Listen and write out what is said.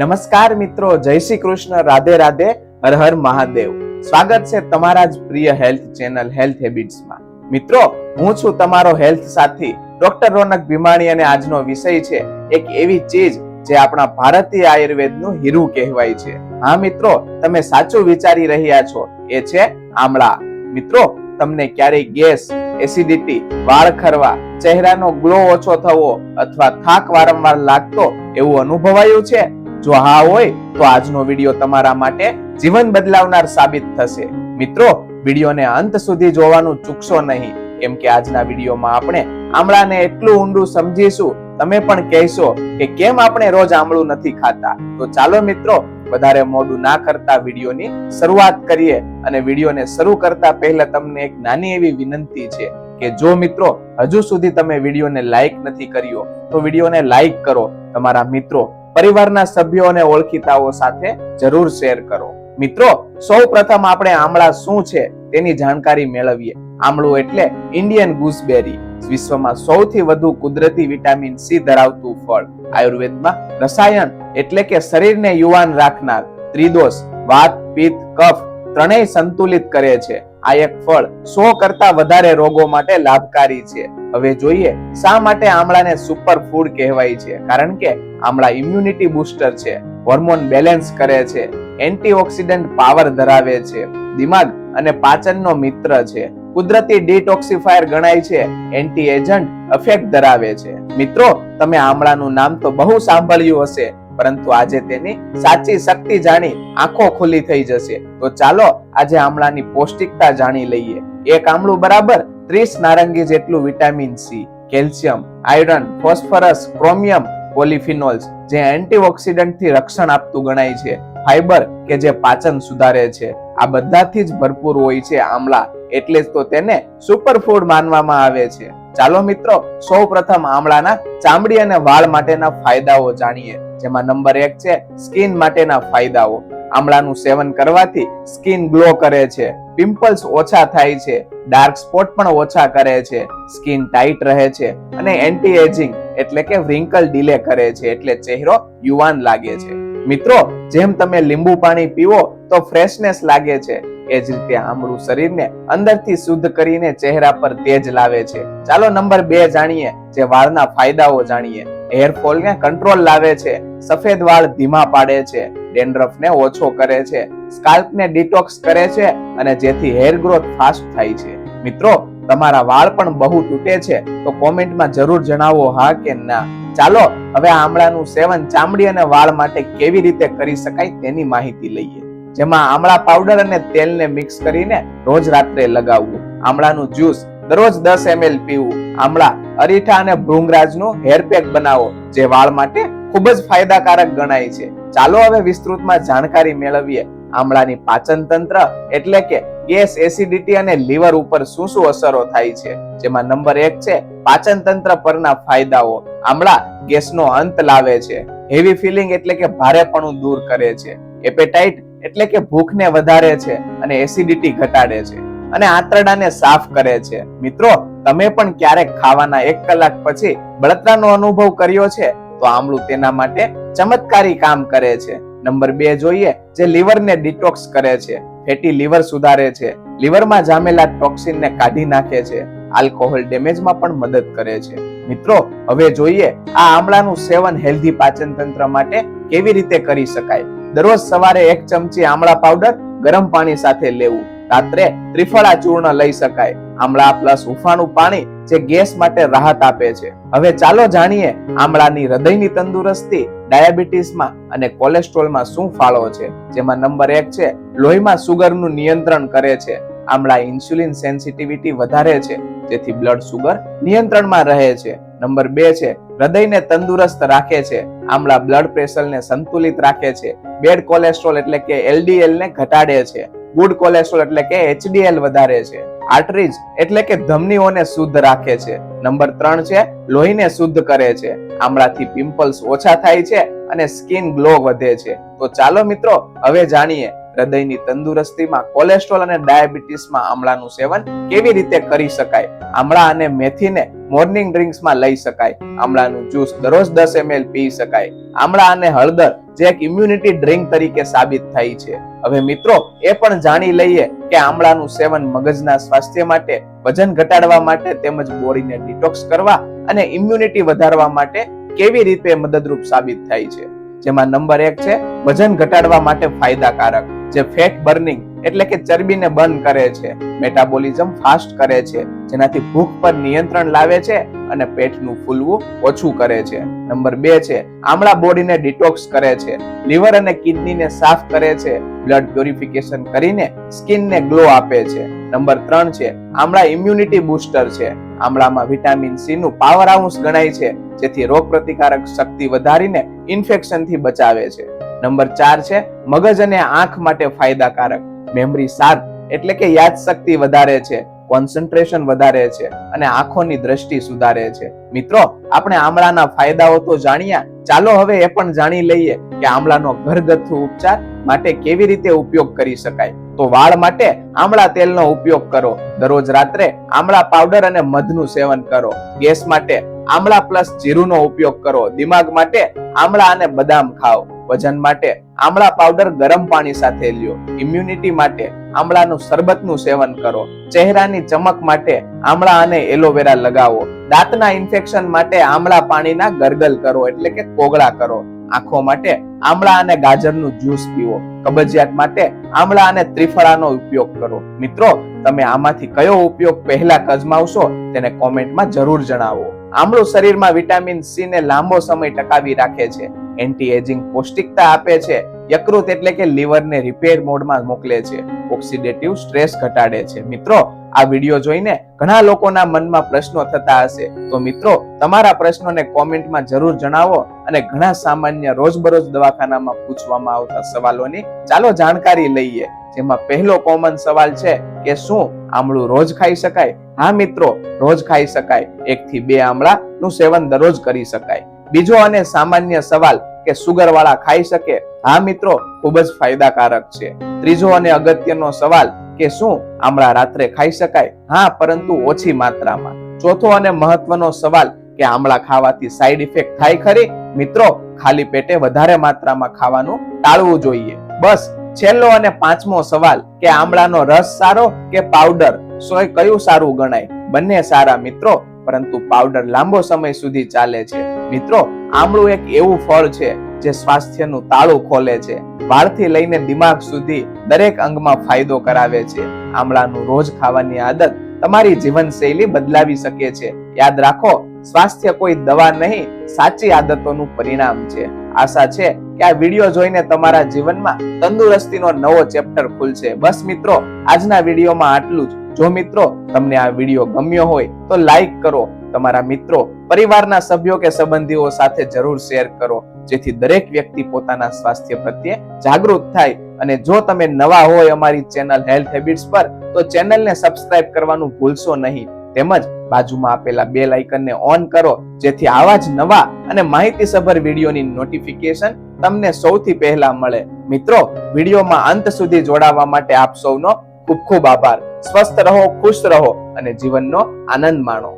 નમસ્કાર મિત્રો, જય શ્રી કૃષ્ણ, રાધે રાધે, હર હર મહાદેવ. સ્વાગત છે તમારા જ પ્રિય હેલ્થ ચેનલ હેલ્થ હેબિટ્સમાં. મિત્રો, હું છું તમારો હેલ્થ સાથી, ડોક્ટર રોનક ભીમાણી અને આજનો વિષય છે, એક એવી ચીજ જે આપણા ભારતીય આયુર્વેદનું હીરું કહેવાય છે. હા મિત્રો, તમે સાચું વિચારી રહ્યા છો, એ છે આમળા. મિત્રો, તમને ક્યારેય ગેસ, એસિડિટી, વાળ ખરવા, ચહેરાનો ગ્લો ઓછો થવો અથવા થાક વારંવાર લાગતો એવું અનુભવાયું છે? જો હા હોય, તો આજનો વીડિયો તમારા માટે જીવન બદલાવનાર સાબિત થશે. મિત્રો, વિડીયોને અંત સુધી જોવાનું ચૂકશો નહીં. કેમ કે આજના વિડીયોમાં આપણે આમળાને એટલું ઊંડું સમજીશું. તમે પણ કહેશો કે કેમ આપણે રોજ આમળું નથી ખાતા? તો ચાલો મિત્રો, વધારે મોડું ના કરતા વિડીયોની શરૂઆત કરીએ અને વિડીયોને શરૂ કરતા પહેલા તમને એક નાની એવી વિનંતી છે કે જો મિત્રો, હજુ સુધી તમે વિડીયોને લાઈક નથી કર્યો, તો વિડીયોને લાઈક કરો. તમારા મિત્રો પરિવારના સભ્યો અને ઓળખીતાઓ સાથે જરૂર શેર કરો. મિત્રો સૌ પ્રથમ આપણે આમળા શું છે તેની જાણકારી મેળવીએ. આમળું એટલે ઇન્ડિયન ગૂસબેરી વિશ્વમાં સૌથી વધુ કુદરતી વિટામિન સી ધરાવતું ફળ. આયુર્વેદમાં રસાયણ એટલે કે શરીરને યુવાન રાખનાર, ત્રિદોષ, વાત, પિત્ત, કફ, ત્રણેય સંતુલિત કરે છે. આ એક ફળ સો કરતા વધારે રોગો માટે લાભકારી છે. હવે જોઈએ શા માટે આમળાને સુપર ફૂડ કહેવાય છે. કારણ કે આમળા ઇમ્યુનિટી બૂસ્ટર છે હોર્મોન બેલેન્સ કરે છે એન્ટીઓક્સિડન્ટ પાવર ધરાવે છે, દિમાગ અને પાચનનો મિત્ર છે. કુદરતી ડિટોક્સિફાયર ગણાય છે એન્ટી એજન્ટ અફેક્ટ ધરાવે છે. મિત્રો, તમે આમળાનું નામ તો બહુ સાંભળ્યું હશે, પરંતુ આજે તેની સાચી શક્તિ જાણી આંખો ખુલ્લી થઈ જશે. તો ચાલો આજે આમળાની પૌષ્ટિકતા જાણી લઈએ. એક આમળું બરાબર ત્રીસ નારંગી જેટલું vitamin C, calcium, iron, phosphorus, chromium, polyphenols, જે એન્ટીઓક્સિડન્ટથી રક્ષણ આપતું ગણાય છે. ફાઈબર કે જે પાચન સુધારે છે. આ બધાથી જ ભરપૂર હોય છે આમળા, એટલે જ તો તેને સુપરફૂડ માનવામાં આવે છે. ચાલો મિત્રો, સૌ પ્રથમ આમળાના ચામડી અને વાળ માટેના ફાયદાઓ જાણીએ, જેમાં નંબર એક છે સ્કિન માટેના ફાયદાઓ. આમળાનું સેવન કરવાથી સ્કિન ગ્લો કરે છે. પિમ્પલ્સ ઓછા થાય છે. ડાર્ક સ્પોટ પણ ઓછા કરે છે. સ્કિન ટાઈટ રહે છે અને એન્ટી એજિંગ એટલે કે વ્રિંકલ ડીલે કરે છે એટલે ચહેરો યુવાન લાગે છે. મિત્રો, જેમ તમે લીંબુ પાણી પીવો તો ફ્રેશનેસ લાગે છે. એ જ રીતે આમળું શરીરને અંદરથી શુદ્ધ કરીને ચહેરા પર તેજ લાવે છે. ચાલો નંબર બે જાણીએ, જે વાળના ફાયદાઓ જાણીએ. હેર ફોલને કંટ્રોલ લાવે છે, સફેદ વાળ ધીમા પાડે છે ડેન્ડ્રફને ઓછો કરે છે સ્કાલ્પને ડિટોક્સ કરે છે અને જેથી હેર ગ્રોથ ફાસ્ટ થાય છે. મિત્રો, તમારા વાળ પણ બહુ તૂટે છે, તો કોમેન્ટમાં જરૂર જણાવો હા કે ના. ચાલો, હવે આમળાનું સેવન ચામડી અને વાળ માટે કેવી રીતે કરી શકાય તેની માહિતી લઈએ. જેમાં આમળા પાવડર અને તેલને મિક્સ કરીને રોજ રાત્રે લગાવવું. આમળાનું જ્યુસ દરરોજ દસ એમએલ પીવું, આમળા, અરીઠા અને ભૃંગરાજનું હેર પેક બનાવો, જે વાળ માટે ખૂબ જ ફાયદાકારક ગણાય છે. ચાલો હવે વિસ્તૃતમાં જાણકારી મેળવીએ આમળાની પાચન તંત્ર એટલે કે ગેસ, એસિડિટી અને લીવર ઉપર શું શું અસરો થાય છે, જેમાં નંબર એક છે પાચન તંત્ર પરના ફાયદાઓ. આમળા ગેસનો અંત લાવે છે. હેવી ફિલિંગ એટલે કે ભારેપણું દૂર કરે છે. એપેટાઇટ એટલે કે ભૂખને વધારે છે અને એસિડિટી ઘટાડે છે. અને આંતરડાને સાફ કરે છે. મિત્રો, તમે પણ ક્યારેક ખાવાના એક કલાક પછી બળતરાનો અનુભવ કર્યો છે? તો આમળું તેના માટે ચમત્કારી કામ કરે છે. નંબર બે જોઈએ, જે લીવરને ડિટોક્સ કરે છે. ફેટી લીવર સુધારે છે. લીવરમાં જામેલા ટોક્સિનને કાઢી નાખે છે. આલ્કોહોલ ડેમેજમાં પણ મદદ કરે છે. મિત્રો, હવે જોઈએ, આ આમળાનું સેવન હેલ્ધી પાચન તંત્ર માટે કેવી રીતે કરી શકાય? દરરોજ સવારે એક ચમચી આમળા પાવડર ગરમ પાણી સાથે લેવું. રાત્રે ત્રિફળા ચૂર્ણ લઈ શકાય. આમળા પ્લસ હુંફાળું પાણી જે ગેસ માટે રાહત આપે છે. હવે ચાલો જાણીએ આમળાની હૃદયની તંદુરસ્તી, ડાયાબિટીસમાં અને કોલેસ્ટ્રોલમાં શું ફાળો છે? જેમાં નંબર એક છે, લોહીમાં સુગરનું નિયંત્રણ કરે છે. આમળા ઇન્સ્યુલિન સેન્સિટિવિટી વધારે છે, જેથી બ્લડ સુગર નિયંત્રણમાં રહે છે. નંબર બે છે, હૃદયને તંદુરસ્ત રાખે છે. આમળા બ્લડ પ્રેશરને સંતુલિત રાખે છે. બેડ કોલેસ્ટ્રોલ એટલે કે એલડીએલ ને ઘટાડે છે. ગુડ કોલેસ્ટ્રોલ એટલે કે એચડીએલ વધારે છે. આર્ટરીઝ એટલે કે ધમનીઓને શુદ્ધ રાખે છે. નંબર ત્રણ છે, લોહીને શુદ્ધ કરે છે. આમળાથી પિમ્પલ્સ ઓછા થાય છે અને સ્કિન ગ્લો વધે છે. તો ચાલો મિત્રો, હવે જાણીએ હૃદયની તંદુરસ્તીમાં કોલેસ્ટ્રોલ અને ડાયાબિટીસમાં આમળાનું સેવન કેવી રીતે કરી શકાય? આમળા અને મેથીને મોર્નિંગ ડ્રિંક્સમાં લઈ શકાય. આમળાનું જ્યુસ દરરોજ દસ એમએલ પી શકાય. આમળા અને હળદર જે એક ઇમ્યુનિટી ડ્રિંક તરીકે સાબિત થઈ છે. હવે મિત્રો, એ પણ જાણી લઈએ કે આમળાનું સેવન મગજના સ્વાસ્થ્ય માટે, વજન ઘટાડવા માટે તેમજ બોડીને ડિટોક્સ કરવા અને ઇમ્યુનિટી વધારવા માટે કેવી રીતે મદદરૂપ સાબિત થાય છે. જેમાં નંબર એક છે, વજન ઘટાડવા માટે ફાયદાકારક. જે ફેટ બર્નિંગ એટલે કે ચરબીને બર્ન કરે છે. મેટાબોલિઝમ ફાસ્ટ કરે છે, જેનાથી ભૂખ પર નિયંત્રણ લાવે છે અને પેટનું ફૂલવું ઓછું કરે છે. નંબર બે છે, આમળા બોડીને ડિટોક્સ કરે છે. લીવર અને કિડનીને સાફ કરે છે. બ્લડ પ્યોરિફિકેશન કરીને સ્કિનને ગ્લો આપે છે. નંબર ત્રણ છે, આમળા ઇમ્યુનિટી બૂસ્ટર છે. આમળામાં વિટામિન સી નું પાવર હાઉસ ગણાય છે, જેથી રોગ પ્રતિકારક શક્તિ વધારીને ઇન્ફેક્શનથી બચાવે છે. નંબર ચાર છે, મગજ અને આંખ માટે ફાયદાકારક. મેમરી સાત એટલે કે યાદશક્તિ વધારે છે. કોન્સન્ટ્રેશન વધારે છે અને આંખોની દ્રષ્ટિ સુધારે છે. મિત્રો, આપણે આમળાના ફાયદાઓ તો જાણ્યા ચાલો હવે એ પણ જાણી લઈએ કે આમળાનો ઘરગથ્થુ ઉપચાર માટે કેવી રીતે ઉપયોગ કરી શકાય. તો વાળ માટે આમળા તેલનો ઉપયોગ કરો. દરરોજ રાત્રે આમળા પાવડર અને મધનું સેવન કરો. ગેસ માટે આમળા પ્લસ જીરુનો ઉપયોગ કરો. દિમાગ માટે આમળા અને બદામ ખાઓ. વજન માટે આમળા પાવડર ગરમ પાણી સાથે લ્યો. ઇમ્યુનિટી માટે આમળાનું શરબતનું સેવન કરો. ચહેરાની ચમક માટે આમળા અને એલોવેરા લગાવો. દાંતના ઇન્ફેક્શન માટે આમળા પાણીના ગરગલ કરો, એટલે કે કોગળા કરો. આંખો માટે આમળા અને ગાજરનું જ્યુસ પીવો. કબજિયાત માટે આમળા અને ત્રિફળાનો ઉપયોગ કરો. મિત્રો, તમે આમાંથી કયો ઉપયોગ પહેલા અજમાવશો તેને કોમેન્ટમાં જરૂર જણાવો. આમળું શરીરમાં વિટામિન સી ને લાંબો સમય ટકાવી રાખે છે. એન્ટી એજિંગ પૌષ્ટિકતા આપે છે. યકૃત એટલે કે લીવરને રિપેર મોડમાં મોકલે છે. ઓક્સિડેટિવ સ્ટ્રેસ ઘટાડે છે. મિત્રો, આ વીડિયો જોઈને ઘણા લોકોના મનમાં પ્રશ્નો થતા હશે. તો મિત્રો, તમારા પ્રશ્નોને કોમેન્ટમાં જરૂર જણાવો અને ઘણા સામાન્ય રોજબરોજ દવાખાનામાં પૂછવામાં આવતા સવાલોની ચાલો જાણકારી લઈએ. જેમાં પહેલો કોમન સવાલ છે કે શું આમળું રોજ ખાઈ શકાય? હા મિત્રો, રોજ ખાઈ શકાય. એક થી બે આમળા નું સેવન દરરોજ કરી શકાય. બીજો અને સામાન્ય સવાલ કે સુગર વાળા ખાઈ શકે? હા મિત્રો, ખૂબ જ ફાયદાકારક છે. ત્રીજો અને અગત્યનો સવાલ કે શું આમળા રાત્રે ખાઈ શકાય? હા, પરંતુ ઓછી માત્રામાં. ચોથો અને મહત્વનો સવાલ કે આમળા ખાવાથી સાઈડ ઇફેક્ટ થાય ખરી? મિત્રો, ખાલી પેટે વધારે માત્રામાં ખાવાનું ટાળવું જોઈએ. બસ, છેલ્લો અને પાંચમો સવાલ કે આમળાનો રસ સારો કે પાવડર સોય કયું સારું ગણાય? બંને સારા મિત્રો. પરંતુ પાવડર લાંબો સમય સુધી ચાલે છે. મિત્રો, આમળું એક એવું ફળ છે જે સ્વાસ્થ્યનું તાળું ખોલે છે. વાળથી લઈને દિમાગ સુધી દરેક અંગમાં ફાયદો કરાવે છે. આમળાનું રોજ ખાવાની આદત તમારી જીવનશૈલી બદલાવી શકે છે. યાદ રાખો સ્વાસ્થ્ય કોઈ દવા નહીં, સાચી આદતોનું પરિણામ છે. આશા છે કે આ વીડિયો જોઈને તમારા જીવનમાં તંદુરસ્તીનો નવો ચેપ્ટર ખુલશે. બસ મિત્રો, આજના વિડીયોમાં આટલું જ. જો મિત્રો તમને આ વીડિયો ગમ્યો હોય, તો લાઈક કરો. તમારા મિત્રો, પરિવારના સભ્યો કે સંબંધીઓ સાથે જરૂર શેર કરો, જેથી દરેક વ્યક્તિ પોતાના સ્વાસ્થ્ય પ્રત્યે જાગૃત થાય. અને જો તમે નવા હોય અમારી ચેનલ હેલ્થ હેબિટ્સ પર, તો ચેનલને સબસ્ક્રાઇબ કરવાનું ભૂલશો નહીં. તેમજ બાજુમાં આપેલા બેલ આઇકનને ઓન કરો, જેથી આવા જ નવા અને માહિતીસભર વિડીયોની નોટિફિકેશન તમને સૌથી પહેલા મળે. મિત્રો, વિડીયોમાં અંત સુધી જોડાવા માટે આપ સૌનો ખૂબ ખૂબ આભાર. સ્વસ્થ રહો, ખુશ રહો અને જીવનનો આનંદ માણો.